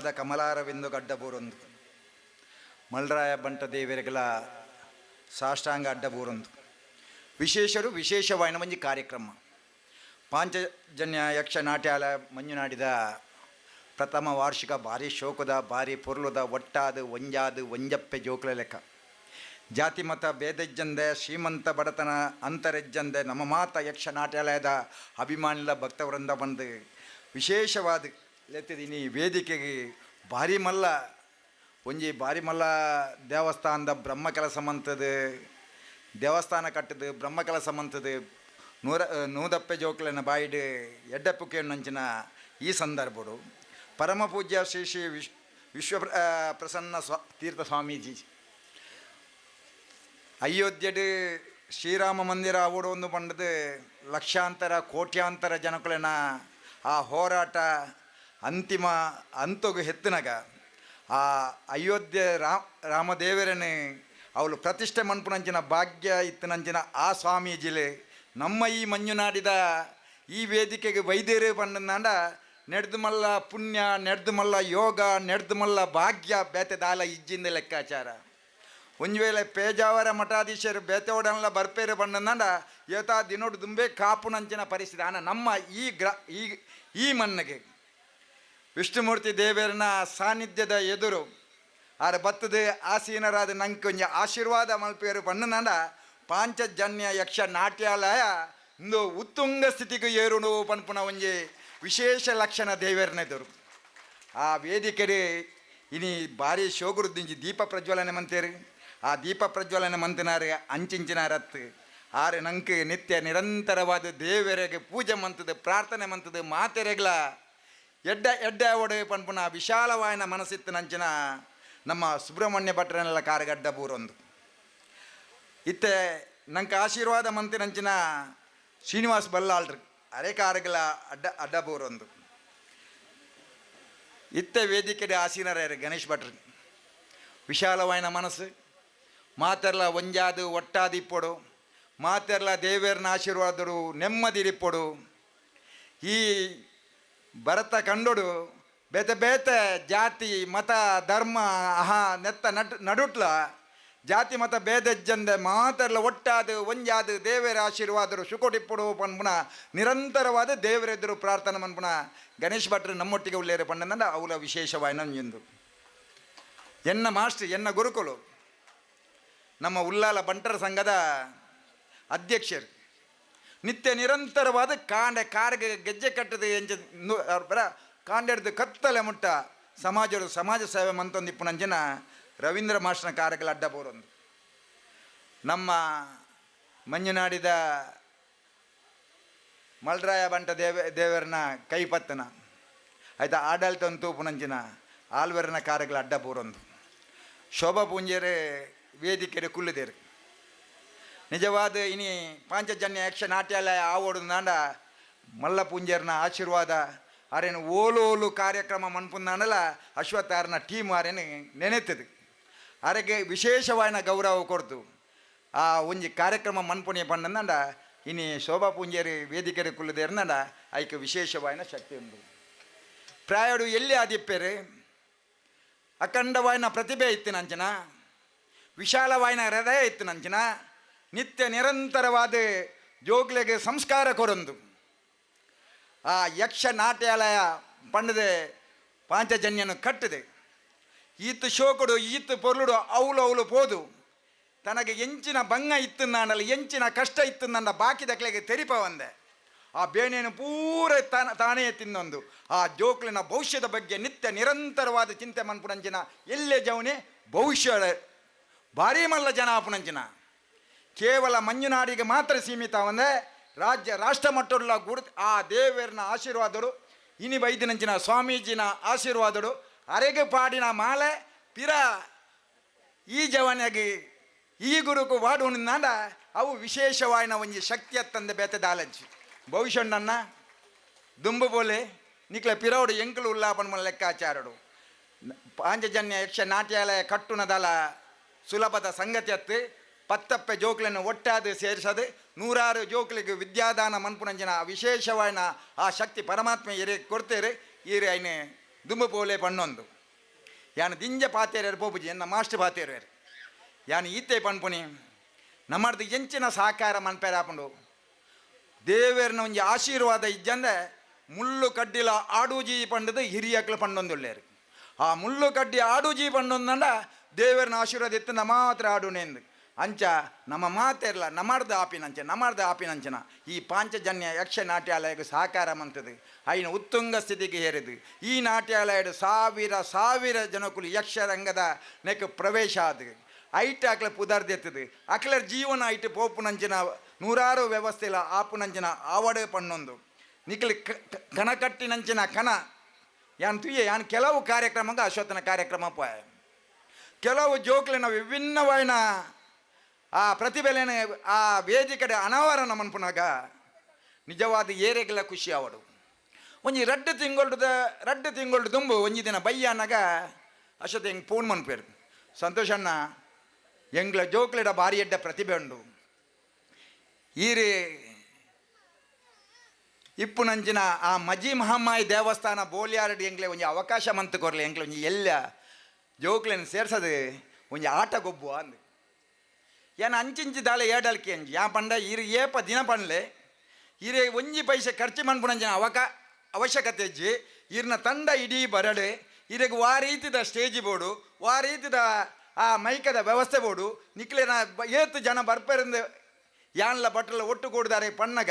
ಪಾದ ಕಮಲಾರವಿಂದು ಗಡ್ಡಬೂರೊಂದು ಮಲ್ರಾಯ ಬಂಟ ದೇವರಿಗಳ ಸಾಷ್ಟಾಂಗ ಅಡ್ಡಬೂರೊಂದು. ವಿಶೇಷರು ವಿಶೇಷವಾಯಿನ ಒಂಜಿ ಕಾರ್ಯಕ್ರಮ. ಪಾಂಚಜನ್ಯ ಯಕ್ಷ ನಾಟ್ಯಾಲ ಮಂಜುನಾಡಿದ ಪ್ರಥಮ ವಾರ್ಷಿಕ ಭಾರಿ ಶೋಕದ, ಭಾರಿ ಪೊರ್ಲುದ, ಒಟ್ಟಾದ, ಒಂಜಾದ, ಒಂಜಪ್ಪೆ ಜೋಕ್ಲ ಲೆಕ್ಕ. ಜಾತಿ ಮತ ಭೇದಜ್ಜಂದೆ, ಶ್ರೀಮಂತ ಬಡತನ, ಅಂತರಜ್ಜಂದೆ, ನಮ್ಮ ಮಾತ ಯಕ್ಷ ನಾಟ್ಯಾಲಯದ ಅಭಿಮಾನಿಲ ಭಕ್ತವೃಂದ ಬಂದು ವಿಶೇಷವಾದ ಲೆತ್ತಿದೀನಿ ವೇದಿಕೆಗೆ ಭಾರಿ ಮಲ್ಲ. ಒಂಜಿ ಬಾರಿ ಮಲ್ಲ ದೇವಸ್ಥಾನದ ಬ್ರಹ್ಮ ಕೆಲಸ ಮಂತದ, ದೇವಸ್ಥಾನ ಕಟ್ಟದು ಬ್ರಹ್ಮ ಕೆಲಸ ಮಂತದ ನೂರ, ನೂದಪ್ಪೆ ಜೋಕ್ಲನ ಬಾಯಿಡು ಎಡ್ಡಪ್ಪುಕೆ ನಂಚಿನ ಈ ಸಂದರ್ಭಡು. ಪರಮ ಪೂಜ್ಯ ಶ್ರೀ ಶ್ರೀ ವಿಶ್, ವಿಶ್ವ ಪ್ರಸನ್ನ ಸ್ವ, ತೀರ್ಥ ಸ್ವಾಮೀಜಿ. ಅಯೋಧ್ಯೆಡು ಶ್ರೀರಾಮ ಮಂದಿರ ಓಡೊಂದು ಬಂಡದು ಲಕ್ಷಾಂತರ, ಕೋಟ್ಯಾಂತರ ಜನಕುಲನ ಆ ಹೋರಾಟ ಅಂತಿಮ ಅಂತಗು ಹೆತ್ತಿನಾಗ ಆ ಅಯೋಧ್ಯೆ ರಾಮ ರಾಮದೇವರನ್ನೇ ಅವಳು ಪ್ರತಿಷ್ಠೆ ಮನ್ಪುನಂಚಿನ ಭಾಗ್ಯ ಇತ್ತನಂಚಿನ ಆ ಸ್ವಾಮೀಜಿಲೆ ನಮ್ಮ ಈ ಮಂಜುನಾಡಿದ ಈ ವೇದಿಕೆಗೆ ವೈದ್ಯರು ಬಂಡಂದಾಂಡ ನಡೆದು ಮಲ್ಲ ಪುಣ್ಯ ನಡೆದು ಮಲ್ಲ ಯೋಗ ನಡೆದು ಮಲ್ಲ ಭಾಗ್ಯ ಬೇತೆ ದಾಲ ಇಜ್ಜಿಂದ ಲೆಕ್ಕಾಚಾರ. ಒಂದು ವೇಳೆ ಪೇಜಾವರ ಮಠಾಧೀಶರು ಬೇತೆವಡನ್ಲ ಬರ್ಪೇರು ಬಂಡಂದಾಂಡ ಏತಾ ದಿನೋಡು ದುಂಬೆ ಕಾಪುನಂಚಿನ ಪರಿಸ್ಥಿತಿ. ಆನ ನಮ್ಮ ಈ ಗ್ರ, ಈ ಈ ಮಣ್ಣಿಗೆ ವಿಷ್ಣುಮೂರ್ತಿ ದೇವರನ್ನ ಸಾನ್ನಿಧ್ಯದ ಎದುರು ಆರ ಬತ್ತದ ಆಸೀನರಾದ ನಂಗೆ ಕೊಂಚ ಆಶೀರ್ವಾದ ಮಲ್ಪೇರು ಪಣ್ಣನಂಡ ಪಾಂಚಜನ್ಯ ಯಕ್ಷ ನಾಟ್ಯಾಲಯ ಇಂದು ಉತ್ತುಂಗ ಸ್ಥಿತಿಗೆ ಏರುಣು ಪನ್ಪುನ ಒಂಜಿ ವಿಶೇಷ ಲಕ್ಷಣ ದೇವರನೆದುರು ಆ ವೇದಿಕೆರೆ ಇನಿ ಭಾರಿ ಶೋಗುರುದಿಂಜಿ ದೀಪ ಪ್ರಜ್ವಲನೆ ಮಂತೇರಿ. ಆ ದೀಪ ಪ್ರಜ್ವಲನೆ ಮಂತನಾರ ಅಂಚಿಂಚಿನ ರತ್. ಆರೆ ನಂಗೆ ನಿತ್ಯ ನಿರಂತರವಾದ ದೇವರಿಗೆ ಪೂಜೆ ಮಂತದ, ಪ್ರಾರ್ಥನೆ ಮಂತದ ಮಾತೆರೆಗ್ಲ ಎಡ್ಡ ಎಡ್ಡ ಒಡವೆ ಪನ್ಪುನ ವಿಶಾಲವಾಯಿನ ಮನಸ್ಸಿತ್ತು ನಂಚಿನ ನಮ್ಮ ಸುಬ್ರಹ್ಮಣ್ಯ ಭಟ್ರನೆಲ್ಲ ಕಾರಗಡ್ಡ ಬೂರೊಂದು. ಇತ್ತೆ ನಂಗೆ ಆಶೀರ್ವಾದ ಮಂತಿ ನಂಚಿನ ಶ್ರೀನಿವಾಸ್ ಬಲ್ಲಾಳ್ರಿ, ಅರೆ ಕಾರಗಲ ಅಡ್ಡ ಅಡ್ಡ ಬೂರೊಂದು. ಇತ್ತೆ ವೇದಿಕೆಡೆ ಆಸೀನರ ಗಣೇಶ್ ಭಟ್ರು. ವಿಶಾಲವಾಯಿನ ಮನಸ್ಸು, ಮಾತೆರ್ಲ ಒಂಜಾದು ಒಟ್ಟಾದಿಪ್ಪೊಡು ಮಾತೆರ್ಲ ದೇವೇರ್ನ ಆಶೀರ್ವಾದರು ನೆಮ್ಮದಿರಿಪ್ಪೊಡು ಈ ಭರತ ಕಂಡೊಡು, ಬೇತೆ ಬೇತೆ ಜಾತಿ, ಮತ, ಧರ್ಮ, ಅಹ, ನೆತ್ತ ನಡ್ ನಡುಟ್ಲ, ಜಾತಿ, ಮತ, ಭೇದಜ್ಜಂದೆ ಮಾತೆರ್ಲ ಒಟ್ಟಾದು, ಒಂಜಾದು ದೇವರ ಆಶೀರ್ವಾದರು ಶುಕೋಟಿಪ್ಪುಡು ಪನ್ಪುನ ನಿರಂತರವಾದ ದೇವರೆದುರು ಪ್ರಾರ್ಥನೆ ಮನ್ಪುಣ ಗಣೇಶ್ ಭಟ್ರು ನಮ್ಮೊಟ್ಟಿಗೆ ಉಳ್ಳೇರು ಪಂಡನಂದ ಅವಳ ವಿಶೇಷವಾಯಿನ ಎಂದು ಎನ್ನ ಮಾಸ್ಟರ್ ಎನ್ನ ಗುರುಕುಲು, ನಮ್ಮ ಉಲ್ಲಾಲ ಬಂಟರ ಸಂಘದ ಅಧ್ಯಕ್ಷರು. ನಿತ್ಯ ನಿರಂತರವಾದ ಕಾಂಡ, ಕಾರ್ಗೆ ಗೆಜ್ಜೆ ಕಟ್ಟದೆ ಎಂಜ ಬರ ಕಾಂಡೆಡ್ದು ಕತ್ತಲೆ ಮುಟ್ಟ ಸಮಾಜರು, ಸಮಾಜ ಸೇವೆ ಮಂತೊಂದು ನಂಜನ ರವೀಂದ್ರ ಮಾಸ್ಟರ್ನ ಕಾರ್ಯಗಳ ಅಡ್ಡ ಬೋರೊಂದು. ನಮ್ಮ ಮಂಜುನಾಡಿದ ಮಲ್ರಾಯ ಬಂಟ ದೇವ ದೇವರನ ಕೈಪತ್ತನ ಆಯ್ತಾ, ಆಡಳಿತ ತೂಪು ನಂಚಿನ ಆಲ್ವರನ ಕಾರ್ಯಗಳ ಅಡ್ಡ ಬೋರೊಂದು. ಶೋಭಾ ಪೂಂಜೆರೆ ವೇದಿಕೆರೆ ಕುಳ್ಳಿದೇರು. ನಿಜವಾದ ಇನಿ ಪಾಂಚಜನ್ಯ ಯಕ್ಷ ನಾಟ್ಯಾಲಯ ಆವೋಡು ನಾಂಡ ಮಲ್ಲ ಪುಂಜರ್ನ ಆಶೀರ್ವಾದ. ಆರೇನು ಓಲು ಓಲು ಕಾರ್ಯಕ್ರಮ ಮನ್ಪುಂದಾಂಡಲ ಅಶ್ವತ್ಥಾರನ ಟೀಮ್ ಆರೇನು ನೆನೆತದು ಆರೆಗೆ ವಿಶೇಷವಾದ ಗೌರವ ಕೊಡ್ತು. ಆ ಒಂಜಿ ಕಾರ್ಯಕ್ರಮ ಮನ್ಪುಣಿ ಪಂಡಂದಾಂಡ ಇನಿ ಶೋಭಾ ಪೂಂಜೇರಿ ವೇದಿಕೆರೆ ಕುಲ್ಲದೇರ್ನಂಡ ಐಕೆ ವಿಶೇಷವಾದ ಶಕ್ತಿ ಉಂಟು. ಪ್ರಾಯಡು ಎಲ್ಲಿ ಆದಿಪ್ಪೇರು? ಅಖಂಡವಾಯಿನ ಪ್ರತಿಭೆ ಇತ್ತು ನಂಚನ. ವಿಶಾಲವಾಯಿನ ಹೃದಯ ಇತ್ತು ನಂಚಿನ. ನಿತ್ಯ ನಿರಂತರವಾದ ಜೋಗ್ಲೆಗೆ ಸಂಸ್ಕಾರ ಕೊರೊಂದು. ಆ ಯಕ್ಷ ನಾಟ್ಯಾಲಯ ಪಂಡದೆ ಪಾಂಚಜನ್ಯನು ಕಟ್ಟಿದೆ. ಈತು ಶೋಕುಡು, ಈತು ಪೊರ್ಲುಡು ಅವಳು ಅವಳು ಪೋದು. ತನಗೆ ಎಂಚಿನ ಭಂಗ ಇತ್ತು ನಾನಲ್ಲ, ಎಂಚಿನ ಕಷ್ಟ ಇತ್ತು ನನ್ನ ಬಾಕಿ ದಕ್ಲೆಗೆ ತೆರಿಪ ಒಂದೆ. ಆ ಬೇಣೆಯನ್ನು ಪೂರ ತಾನ, ತಾನೇ ತಿನ್ನೊಂದು. ಆ ಜೋಕ್ಲಿನ ಭವಿಷ್ಯದ ಬಗ್ಗೆ ನಿತ್ಯ ನಿರಂತರವಾದ ಚಿಂತೆ ಮನ್ಪುನಂಚಿನ. ಎಲ್ಲೇ ಜವನೇ ಭವಿಷ್ಯ ಭಾರಿ ಮಲ್ಲ ಜನ ಆಪುಣಂಚಿನ ಕೇವಲ ಮಂಜುನಾಡಿಗೆ ಮಾತ್ರ ಸೀಮಿತ ಒಂದೇ ರಾಜ್ಯ ರಾಷ್ಟ್ರ ಮಟ್ಟದ ಗುರು ಆ ದೇವರನ ಆಶೀರ್ವಾದರು ಇನಿ ಬೈದಿನಂಚಿನ ಸ್ವಾಮೀಜಿನ ಆಶೀರ್ವಾದರು ಅರೆಗೆ ಪಾಡಿನ ಮಾಲೆ, ಪಿರ ಈ ಜವನಿಗೆ ಈ ಗುರುಕು ನಿಂದ ಅವು ವಿಶೇಷವಾಯಿನ ಒಂಜಿ ಶಕ್ತಿ ಅತ್ತಂದೆ ಬೇತೆ ದಾಲಂಚಿ. ಭವಿಷ್ಯಣ್ಣನ್ನ, ದುಂಬು ಬೋಲೆ, ನಿಕ್ಲ ಪಿರೋಡು ಎಂಕಲು ಉಲ್ಲಾಪನ ಮನ ಲೆಕ್ಕಾಚಾರಡು. ಪಾಂಚಜನ್ಯ ಯಕ್ಷ ನಾಟ್ಯಾಲಯ ಕಟ್ಟುನದಲ ಸುಲಭದ ಸಂಗತಿ ಅತ್ತು ಪತ್ತಪ್ಪೆ ಜೋಕ್ಲನ್ನು ಒಟ್ಟಾದೆ ಸೇರಿಸದೆ ನೂರಾರು ಜೋಕ್ಲಿಗೆ ವಿದ್ಯಾದಾನ ಮನ್ಪುನಂಜನ ವಿಶೇಷವಾಯಿನ ಆ ಶಕ್ತಿ ಪರಮಾತ್ಮ ಎರೆ ಕೊಡ್ತೇರೆ. ಈರೆ ಐನೆ ದುಂಬು ಪೋಲೆ ಪಣ್ಣೊಂದು. ಯಾನು ದಿಂಜ ಪಾತೇರ ಪೋಪುಜಿ, ಎನ್ನ ಮಾಸ್ಟರ್ ಪಾತೇರ ಯಾನು ಈತೆ ಪನ್ಪುನಿ ನಮ್ಮದು ಎಂಚಿನ ಸಹಕಾರ ಮನ್ಪೇರ ಹಾಕೊಂಡು ದೇವರನ ಒಂಜಿ ಆಶೀರ್ವಾದ ಇಜ್ಜಂದೆ ಮುಳ್ಳು ಕಡ್ಡಿಲ ಆಡೂಜಿ ಪಂಡದು ಹಿರಿಯಕ್ಲು ಪಂಡೊಂದುಳ್ಳೇರು ಆ ಮುಳ್ಳು ಕಡ್ಡಿ ಆಡೂಜಿ ಪಂಡೊಂದಂಡ ದೇವರನ ಆಶೀರ್ವಾದ ಎತ್ತಿನ ಮಾತ್ರ ಆಡುನೆಂದು ಅಂಚ ನಮ್ಮ ಮಾತೇರ್ಲ ನಮಾರ್ದ ಆಪಿನಂಚ ನಮಾರ್ದ ಆಪಿನಂಚನ ಈ ಪಾಂಚಜನ್ಯ ಯಕ್ಷ ನಾಟ್ಯಾಲಯಕ್ಕೆ ಸಹಕಾರ ಮಂತದು ಐನ ಉತ್ತುಂಗ ಸ್ಥಿತಿಗೆ ಹೇರಿದು. ಈ ನಾಟ್ಯಾಲಯದ ಸಾವಿರ ಸಾವಿರ ಜನಕುಲು ಯಕ್ಷರಂಗದ ನೆಕ್ ಪ್ರವೇಶ ಆದ. ಐಟ್ ಅಕ್ಲ ಪುದರ್ದೆತ್ತದು ಅಕ್ಲರ್ ಜೀವನ ಐಟ್ ಪೋಪುನಂಚಿನ ನೂರಾರು ವ್ಯವಸ್ಥೆಲ ಆಪುನಂಚಿನ ಆವಡೆ ಪಣ್ಣೊಂದು. ಕ- ಕಣಕಟ್ಟಿನಂಚಿನ ಕಣ, ಯಾನ್ ತುಯ್ಯ, ಯಾನ್ ಕೆಲವು ಕಾರ್ಯಕ್ರಮಕ್ಕೆ ಅಶ್ವತ್ಥನ ಕಾರ್ಯಕ್ರಮ ಪಾಯ. ಕೆಲವು ಜೋಕ್ಲಿನ ವಿಭಿನ್ನವಾಯಿನ ಆ ಪ್ರತಿಭೆಲೇನೆ ಆ ವೇದಿಕಡೆ ಅನಾವರಣ ಮನ್ಪುನಾಗ ನಿಜವಾದ ಏರೆಗೆಲ್ಲ ಖುಷಿ ಅವಡು ಒಂಜಿ ರಡ್ಡು ತಿಂಗೊಳ್ದ ರಡ್ಡು ತಿಂಗೊಳ್ದು ತುಂಬು ಒಂಜಿ ದಿನ ಬಯ್ಯ ಅನ್ನಗ ಅಷ್ಟೊತ್ತು ಹೆಂಗೆ ಫೋನ್ ಮನ್ಪೇರು ಸಂತೋಷ್ ಅಣ್ಣ ಎಂಗ್ಲ ಜೋಕ್ಲಿಡ ಭಾರಿ ಎಡ್ಡ ಪ್ರತಿಭೆ ಉಂಡು. ಈರಿ ಇಪ್ಪು ನಂಜಿನ ಆ ಮಜಿ ಮಹಮ್ಮಾಯಿ ದೇವಸ್ಥಾನ ಬೋಲಿಯಾರಡಿ ಎಂಗ್ಲೆ ಒಂಜಿ ಅವಕಾಶ ಮಂತ್ ಕೊರ್ಲೆ ಎಂಗ್ಲೆ ಒಂಜಿ ಎಲ್ಲ ಜೋಕ್ಲೆನ್ ಸೇರ್ಸದೆ ಒಂಜಿ ಆಟ ಗೊಬ್ಬು ಅಂದ್. ಏನ ಅಂಚಿಂಚಿ ದಾಳೆ ಏಡಲ್ಕಿ ಅಂಜಿ? ಯಾ ಪಂಡ ಇರು ಏಪ ದಿನ ಪಂಡ್ಲೆ ಇರೆ ಒಂಜಿ ಪೈಸೆ ಖರ್ಚು ಮನ್ಪುನಂಚಿನ ಅವಕ ಅವಶ್ಯಕತೆ ಇಜ್ಜಿ. ಇರ್ನ ತಂಡ ಇಡೀ ಬರಡೆ. ಇರೆಗ್ ವಾ ರೀತಿದ ಸ್ಟೇಜ್ ಬೋಡು. ವಾ ರೀತಿದ, ಆ, ಮೈಕದ ವ್ಯವಸ್ಥೆ ಬೋಡು. ನಿಕ್ಲೆನ ಏತು ಜನ ಬರ್ಪರಿಂದ ಯಾನ್ಲ ಬಟ್ಟಲ ಒಟ್ಟು ಕೂಡಿದಾರೆ ಪಣ್ಣಗ?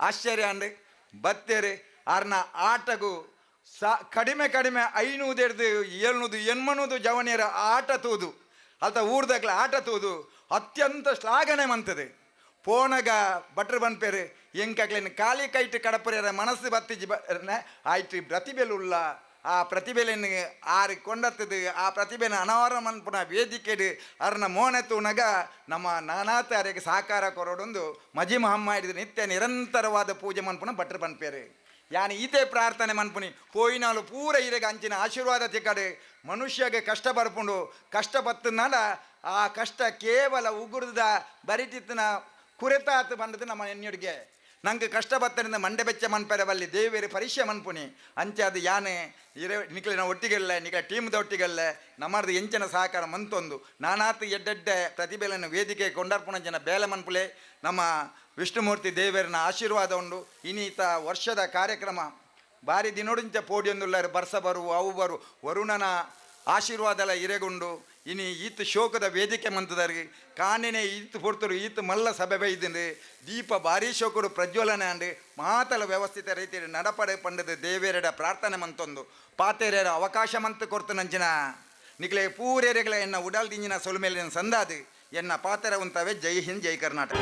ಆಶ್ಚರ್ಯ ಅಂಡ್ ಬತ್ತೇರಿ. ಆರ್ನ ಆಟಗು ಸಾ, ಕಡಿಮೆ ಕಡಿಮೆ ಐನೂದು ಹಿಡ್ದು ಏಳ್ನೂದು ಎಣ್ಮನೂದು ಜವನಿಯರ ಆಟ ತೂದು. ಅಲ್ತ ಊರ್ದಾಗ್ಲ ಆಟ ತೂದು. ಅತ್ಯಂತ ಶ್ಲಾಘನೆ ಮಂತದೆ. ಪೋನಗ ಬಟ್ರ್ ಬನ್ಪೇರು ಎಂಕಾಗ್ಲೇನು ಖಾಲಿ ಕೈಟ್ ಕಡಪರ ಮನಸ್ಸು ಬತ್ತಿಜಿ ಬ ಆಯ್ತು ಪ್ರತಿಭೆಲುಲ್ಲ ಆ ಪ್ರತಿಭೆಲೆನ್ ಆರಿ ಕೊಂಡತ್ತದು, ಆ ಪ್ರತಿಭೆನ ಅನಾವರ ಮನ್ಪುನ ವೇದಿಕೆಡು ಅರ್ನ ಮೋನೆ ತೂನಗ, ನಮ್ಮ ನಾನಾತಾರಿಗೆ ಸಹಕಾರ ಕೊರೋಡೊಂದು ಮಜಿ ಮಹಮ್ಮಾಡಿದ ನಿತ್ಯ ನಿರಂತರವಾದ ಪೂಜೆ ಮನ್ಪುನ ಭಟ್ರು ಪನ್ಪೇರು ಯಾನ್ ಈತೆ ಪ್ರಾರ್ಥನೆ ಮನ್ಪುನಿ. ಪೋಯಿನಾಲು ಪೂರ ಇರಗ ಅಂಚಿನ ಆಶೀರ್ವಾದ ತಿಕ್ಕಡೆ ಮನುಷ್ಯಗೆ ಕಷ್ಟ ಬರ್ಪುಂಡು. ಕಷ್ಟ ಬತ್ತನಾಡ ಆ ಕಷ್ಟ ಕೇವಲ ಉಗುರ್ದ ಬರಿತಿತ್ತಿನ ಕುರೆತಾತು ಬಂದದ್ದು ನಮ್ಮ ಎನ್ನಿಡ್ಗೆ ನಂಗೆ ಕಷ್ಟ ಬತ್ತರಿಂದ ಮಂಡೆ ಬೆಚ್ಚ ಮನ್ಪೆರೆ ಬಲ್ಲಿ ದೇವೇರಿ ಪರೀಕ್ಷೆ ಮನ್ಪುನಿ. ಅಂಚೆ ಅದು ಯಾನೆ, ಇರೆ ನಿಕ್ಲಿನ ಒಟ್ಟಿಗೆಲ್ಲ ನಿಕ ಟೀಮ್ದ ಒಟ್ಟಿಗೆಲ್ಲ ನಮ್ಮದು ಎಂಚನ ಸಹಕಾರ ಮಂತೊಂದು. ನಾನಾತು ಎಡ್ಡೆಡ್ಡೆ ಪ್ರತಿಭೆಯನ್ನು ವೇದಿಕೆ ಕೊಂಡರ್ಪುಣಂಚಿನ ಬೇಲೆ ಮನ್ಪುಲೆ. ನಮ್ಮ ವಿಷ್ಣುಮೂರ್ತಿ ದೇವರಿನ ಆಶೀರ್ವಾದ ಉಂಡು. ಇನ್ನೀತ ವರ್ಷದ ಕಾರ್ಯಕ್ರಮ ಬಾರಿ ದಿನೋಡಿಂಚ ಪೋಡಿಯೊಂದುಳ್ಳಾರು ಬರ್ಸ ಬರು ಅವು ಬರು ವರುಣನ ಆಶೀರ್ವಾದ ಎಲ್ಲ ಇರೆಗುಂಡು. ಇನಿ ಈತ ಶೋಕದ ವೇದಿಕೆ ಮಂತದಾರಿ ಕಾನಿನ ಈತ ಪೊರ್ತರು ಈತ ಮಲ್ಲ ಸಭೆ ಬೈದಿಂದು ದೀಪ ಭಾರಿ ಶೋಕರು ಪ್ರಜ್ವಲನೆ ಅಂಡ್ರಿ ಮಾತಲ ವ್ಯವಸ್ಥಿತ ರೀತಿಯಲ್ಲಿ ನಡಪಡೆ ಪಂಡದ ದೇವೇರಡ ಪ್ರಾರ್ಥನೆ ಮಂತೊಂದು. ಪಾತೇರ್ಯರ ಅವಕಾಶ ಮಂತ ಕೊರ್ತು ನಂಜಿನ. ನಿಕ್ಲೆ ಪೂರೇರೆಗಳ ಎನ್ನ ಉಡಾಲ್ ದಿಂಜಿನ ಸೊಲುಮೇಲಿನ ಸಂದಾದು. ಎನ್ನ ಪಾತೆರ ಉಂತವೆ ಜೈ ಹಿಂದ್, ಜೈ ಕರ್ನಾಟಕ.